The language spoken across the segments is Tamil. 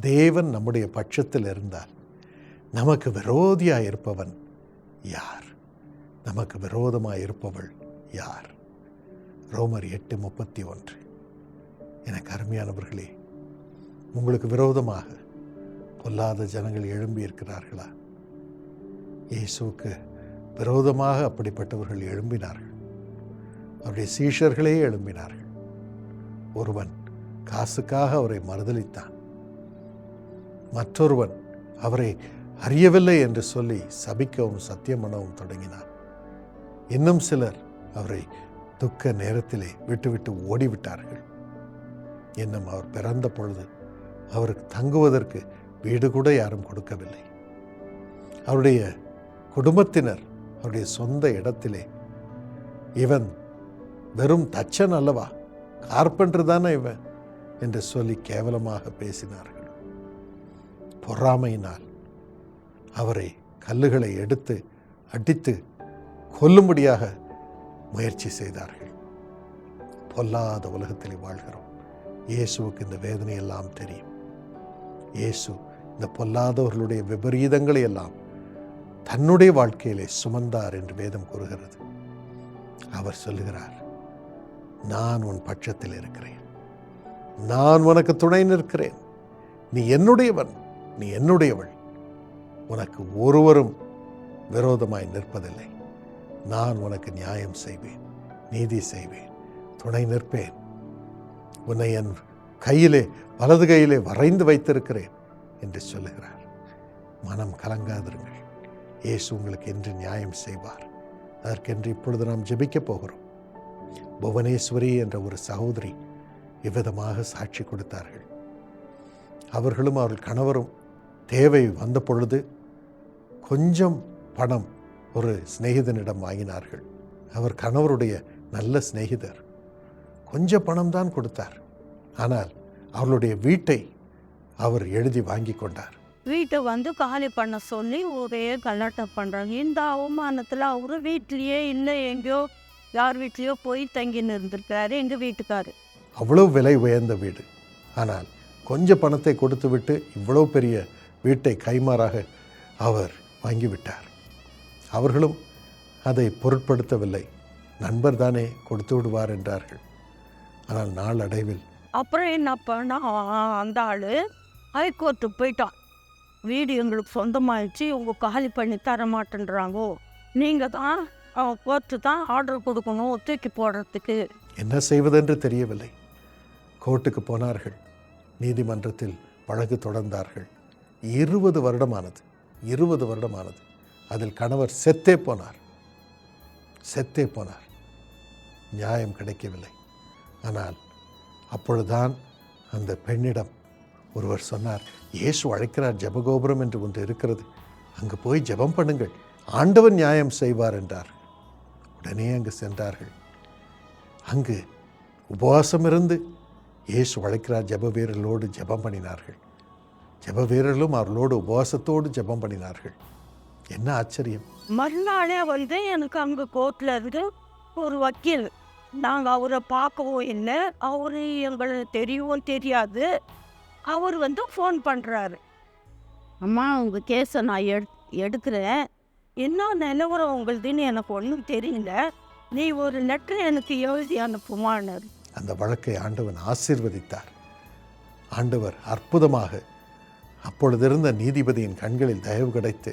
தேவன் நம்முடைய பட்சத்தில் இருந்தால் நமக்கு விரோதியாக இருப்பவன் யார்? நமக்கு விரோதமாக இருப்பவள் யார்? ரோமர் எட்டு முப்பத்தி ஒன்று. எனக்கு அருமையானவர்களே உங்களுக்கு விரோதமாக கொல்லாத ஜனங்கள் எழும்பி இருக்கிறார்களா? இயேசுவுக்கு விரோதமாக அப்படிப்பட்டவர்கள் எழும்பினார்கள். அவருடைய சீஷர்களே எழும்பினார்கள். ஒருவன் காசுக்காக அவரை மறுதலித்தான். மற்றொருவன் அவரை அறியவில்லை என்று சொல்லி சபிக்கவும் சத்தியம் பண்ணவும் தொடங்கினான் இன்னும் சிலர் அவரை துக்க நேரத்திலே விட்டுவிட்டு ஓடிவிட்டார்கள். இன்னும் அவர் பிறந்த பொழுது அவருக்கு தங்குவதற்கு வீடு கூட யாரும் கொடுக்கவில்லை. அவருடைய குடும்பத்தினர் அவருடைய சொந்த இடத்திலே இவன் வெறும் தச்சன் அல்லவா? கார்பெண்டர் தானே இவன்? என்று சொல்லி கேவலமாக பேசினார்கள். பொறாமையினால் அவரை கல்லுகளை எடுத்து அடித்து கொல்லும்படியாக முயற்சி செய்தார்கள். பொல்லாத உலகத்தில் வாழ்கிறோம். இயேசுவுக்கு இந்த வேதனை எல்லாம் தெரியும். இயேசு இந்த பொல்லாதவர்களுடைய விபரீதங்களை எல்லாம் தன்னுடைய வாழ்க்கையிலே சுமந்தார் என்று வேதம் கூறுகிறது. அவர் சொல்லுகிறார் நான் உன் பட்சத்தில் இருக்கிறேன். நான் உனக்கு துணை நிற்கிறேன். நீ என்னுடையவன். நீ என்னுடையவள். உனக்கு ஒருவரும் விரோதமாய் நிற்பதில்லை. நான் உனக்கு நியாயம் செய்வேன் நீதி செய்வேன் துணை நிற்பேன். உன்னை என் கையிலே வலது கையிலே வரைந்து வைத்திருக்கிறேன் என்று சொல்லுகிறார். மனம் கலங்காதிருங்கள். இயேசு உங்களுக்கு என்று நியாயம் செய்வார். அதற்கென்று இப்பொழுது நாம் ஜெபிக்கப் போகிறோம். புவனேஸ்வரி என்ற ஒரு சகோதரி இவ்விதமாக சாட்சி கொடுத்தார்கள். அவர்களும் அவர்கள் கணவரும் தேவை வந்த பொழுது கொஞ்சம் பணம் ஒரு சிநேகிதனிடம் வாங்கினார்கள். அவர் கணவருடைய நல்ல சிநேகிதர். கொஞ்சம் பணம் தான் கொடுத்தார். ஆனால் அவர்களுடைய வீட்டை அவர் எழுதி வாங்கி கொண்டார். வீட்டை வந்து காலி பண்ண சொல்லி ஒரே கலாட்டம் பண்ணுறாங்க இந்த அவமானத்தில் அவரு வீட்லேயே இல்லை எங்கேயோ யார் வீட்லேயோ போய் தங்கின்னு இருந்திருக்கிறாரு எங்கள் வீட்டுக்காரு. அவ்வளோ விலை உயர்ந்த வீடு. ஆனால் கொஞ்சம் பணத்தை கொடுத்துவிட்டு இவ்வளோ பெரிய வீட்டை கைமாறாக அவர் வாங்கிவிட்டார். அவர்களும் அதை பொருட்படுத்தவில்லை. நண்பர் தானே கொடுத்து விடுவார் என்றார்கள். ஆனால் நாளடைவில் அப்புறம் என்ன பண்ணா அந்த ஆள் ஹைகோர்ட்டுக்கு போயிட்டான். வீடு எங்களுக்கு சொந்தமாயிடுச்சு. இவங்க காலி பண்ணி தர மாட்டேன்றாங்கோ. நீங்கள் தான் கோர்ட்டு தான் ஆர்டர் கொடுக்கணும் தூக்கி போடுறதுக்கு. என்ன செய்வதென்று தெரியவில்லை. கோர்ட்டுக்கு போனார்கள். நீதிமன்றத்தில் வழக்கு தொடர்ந்தார்கள். இருபது வருடமானது. இருபது வருடமானது. அதில் கணவர் செத்தே போனார். செத்தே போனார். நியாயம் கிடைக்கவில்லை. ஆனால் அப்பொழுதுதான் அந்த பெண்ணிடம் ஒருவர் சொன்னார் இயேசு அழைக்கிறார் ஜபகோபுரம் என்று ஒன்று இருக்கிறது. அங்கு போய் ஜெபம் பண்ணுங்கள். ஆண்டவன் நியாயம் செய்வார் என்றார். உடனே அங்கு சென்றார்கள். அங்கு உபவாசம் இருந்து இயேசு அழைக்கிறார் ஜப வீரர்களோடு ஜெபம் பண்ணினார்கள். ஜெப வீரர்களும் அவர்களோடு உபவாசத்தோடு ஜெபம் பண்ணினார்கள். என்ன ஆச்சரியம். மறுநாளே வந்து எனக்கு அங்கே கோர்ட்டில் இருந்து ஒரு வக்கீல் நாங்கள் அவரை பார்க்கவும் இல்லை அவரு எங்களுக்கு தெரியவும் தெரியாது. அவர் வந்து ஃபோன் பண்ணுறாரு அம்மா உங்கள் கேஸை நான் எடு எடுக்கிறேன். என்ன நிலவரம் உங்களுதுன்னு எனக்கு ஒன்றும் தெரியல. நீ ஒரு லெட்டர் எனக்கு எழுதி அனுப்புமான்னாரு அந்த வழக்கை ஆண்டவன் ஆசீர்வதித்தார். ஆண்டவர் அற்புதமாக அப்பொழுதிருந்த நீதிபதியின் கண்களில் தயவு கிடைத்து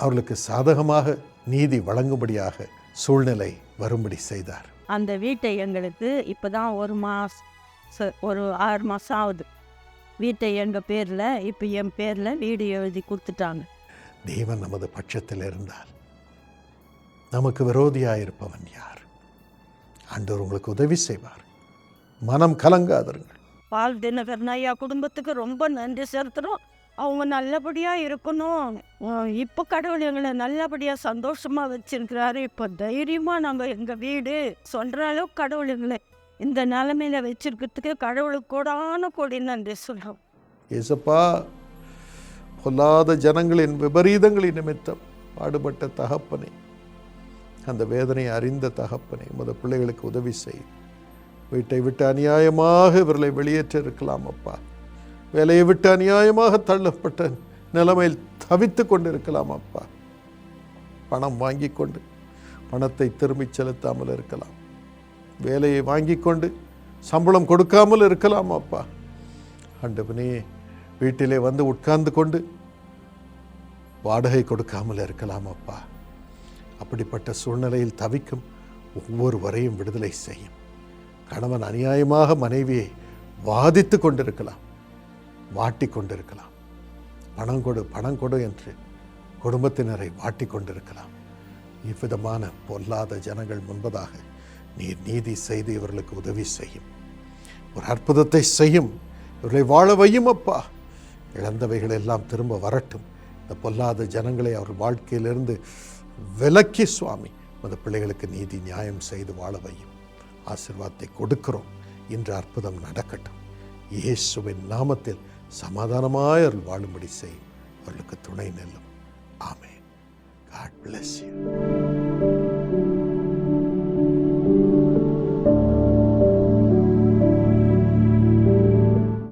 அவர்களுக்கு சாதகமாக நீதி வழங்கும்படியாக சூழ்நிலை வரும்படி செய்தார். அந்த வீட்டை எங்களுக்கு இப்போ தான் ஒரு மாதம் ஒரு ஆறு மாதம் ஆகுது. வீட்டை எங்கள் பேரில் இப்போ என் பேரில் வீடு எழுதி கொடுத்துட்டாங்க. தேவன் நமது பட்சத்தில் இருந்தால் நமக்கு விரோதியாயிருப்பவன் யார்? ஆண்டவர் உங்களுக்கு உதவி செய்வார். மனம் கலங்காதிருங்கள். பால் தினகரன் ஐயா குடும்பத்துக்கு ரொம்ப நன்றி செலுத்துகிறோம் அவங்க நல்லபடியாக இருக்கணும். இப்போ கடவுள் எங்களை நல்லபடியாக சந்தோஷமாக வச்சுருக்கிறாரு. இப்போ தைரியமாக நாங்கள் எங்கள் வீடு சொல்கிற அளவுக்கு கடவுள் எங்களை இந்த நிலமையில வச்சுருக்கிறதுக்கு கடவுளுக்கு கூடான கொடி நன்றி சொல்கிறோம் இயேசப்பா பொல்லாத ஜனங்களின் விபரீதங்களின் நிமித்தம் பாடுபட்ட தகப்பனை அந்த வேதனையை அறிந்த தகப்பனை முத பிள்ளைகளுக்கு உதவி செய். வீட்டை விட்டு அநியாயமாக இவர்களை வெளியேற்ற இருக்கலாம் அப்பா. வேலையை விட்டு அநியாயமாக தள்ளப்பட்ட நிலைமையில் தவித்து கொண்டிருக்கலாம் அப்பா. பணம் வாங்கி கொண்டு பணத்தை திரும்பி செலுத்தாமல் இருக்கலாம். வேலையை வாங்கி கொண்டு சம்பளம் கொடுக்காமல் இருக்கலாம் அப்பா. ஆண்டவனே வீட்டிலே வந்து உட்கார்ந்து கொண்டு வாடகை கொடுக்காமல் இருக்கலாம் அப்பா. அப்படிப்பட்ட சூழ்நிலையில் தவிக்கும் ஒவ்வொருவரையும் விடுதலை செய்யும். கணவன் அநியாயமாக மனைவியை வாதித்து கொண்டிருக்கலாம். வாட்டி கொண்டிருக்கலாம் பணம் கொடு பணம் கொடு என்று குடும்பத்தினரை வாட்டி கொண்டிருக்கலாம் இவ்விதமான பொல்லாத ஜனங்கள் முன்பதாக நீர் நீதி செய்து இவர்களுக்கு உதவி செய்யும். ஒரு அற்புதத்தை செய்யும். இவர்களை வாழ வையும் அப்பா. இழந்தவைகள் எல்லாம் திரும்ப வரட்டும். இந்த பொல்லாத ஜனங்களை அவர் வாழ்க்கையிலிருந்து விலக்கி சுவாமி அந்த பிள்ளைகளுக்கு நீதி நியாயம் செய்து வாழ வையும். ஆசிர்வாதத்தை கொடுக்கிறோம். இன்று அற்புதம் நடக்கட்டும். இயேசுவின் நாமத்தில் சமாதானமாய் அருள் வாழும்படி செய்யும் அவர்களுக்கு துணை நெல்லும். ஆமே காட் பிளஸ் யூ